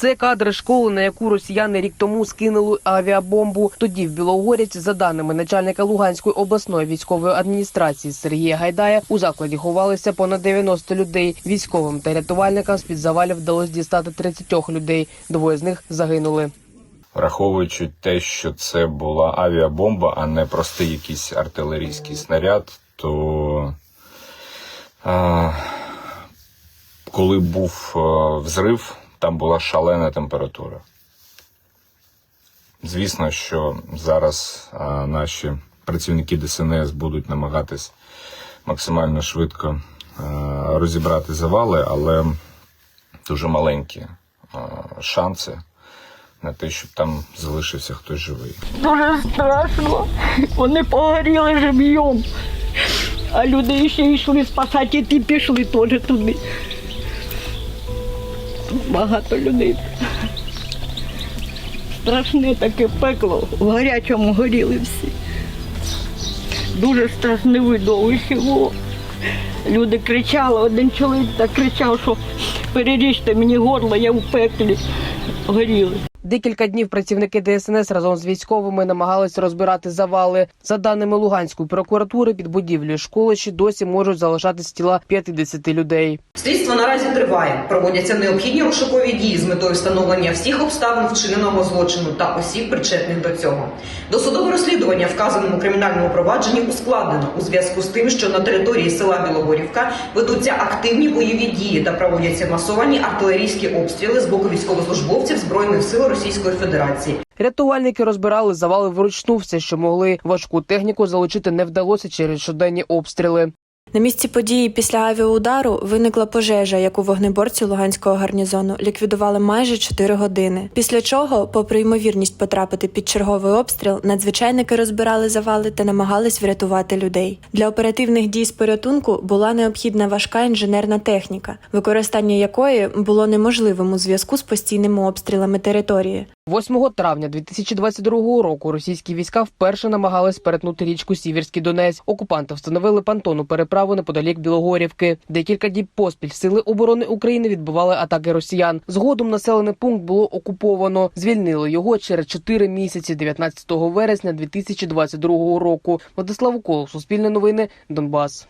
Це кадри школи, на яку росіяни рік тому скинули авіабомбу. Тоді в Білогорівці, за даними начальника Луганської обласної військової адміністрації Сергія Гайдая, у закладі ховалися понад 90 людей. Військовим та рятувальникам з під завалів вдалося дістати 30 людей. Двоє з них загинули. Враховуючи те, що це була авіабомба, а не простий якийсь артилерійський снаряд, то а, коли був а, взрив, там була шалена температура. Звісно, що зараз а, наші працівники ДСНС будуть намагатись максимально швидко а, розібрати завали, але дуже маленькі а, шанси на те, щоб там залишився хтось живий. Дуже страшно. Вони погоріли живьом. А люди ще йшли спасати, і ті пішли теж туди. Багато людей. Страшне таке пекло. В гарячому горіли всі. Дуже страшне видовище було. Люди кричали, один чоловік так кричав, що переріжте мені горло, я в пеклі горіли. Декілька днів працівники ДСНС разом з військовими намагалися розбирати завали. За даними Луганської прокуратури, під будівлею школи ще досі можуть залишатись тіла 50 людей. Слідство наразі триває. Проводяться необхідні розшукові дії з метою встановлення всіх обставин вчиненого злочину та осіб, причетних до цього. Досудове розслідування вказаному кримінальному провадженні ускладнено у зв'язку з тим, що на території села Білогорівка ведуться активні бойові дії та проводяться масовані артилерійські обстріли з боку військовослужбовців збройних сил Російської Федерації. Рятувальники розбирали завали вручну. Все, що могли важку техніку залучити, не вдалося через щоденні обстріли. На місці події після авіаудару виникла пожежа, яку вогнеборці Луганського гарнізону ліквідували майже 4 години. Після чого, попри ймовірність потрапити під черговий обстріл, надзвичайники розбирали завали та намагались врятувати людей. Для оперативних дій з порятунку була необхідна важка інженерна техніка, використання якої було неможливим у зв'язку з постійними обстрілами території. 8 травня 2022 року російські війська вперше намагались перетнути річку Сіверський Донець. Окупанти встановили понтонну переправу неподалік Білогорівки. Декілька діб поспіль сили оборони України відбивали атаки росіян. Згодом населений пункт було окуповано. Звільнили його через 4 місяці 19 вересня 2022 року. Владислав Уколов, Суспільне новини, Донбас.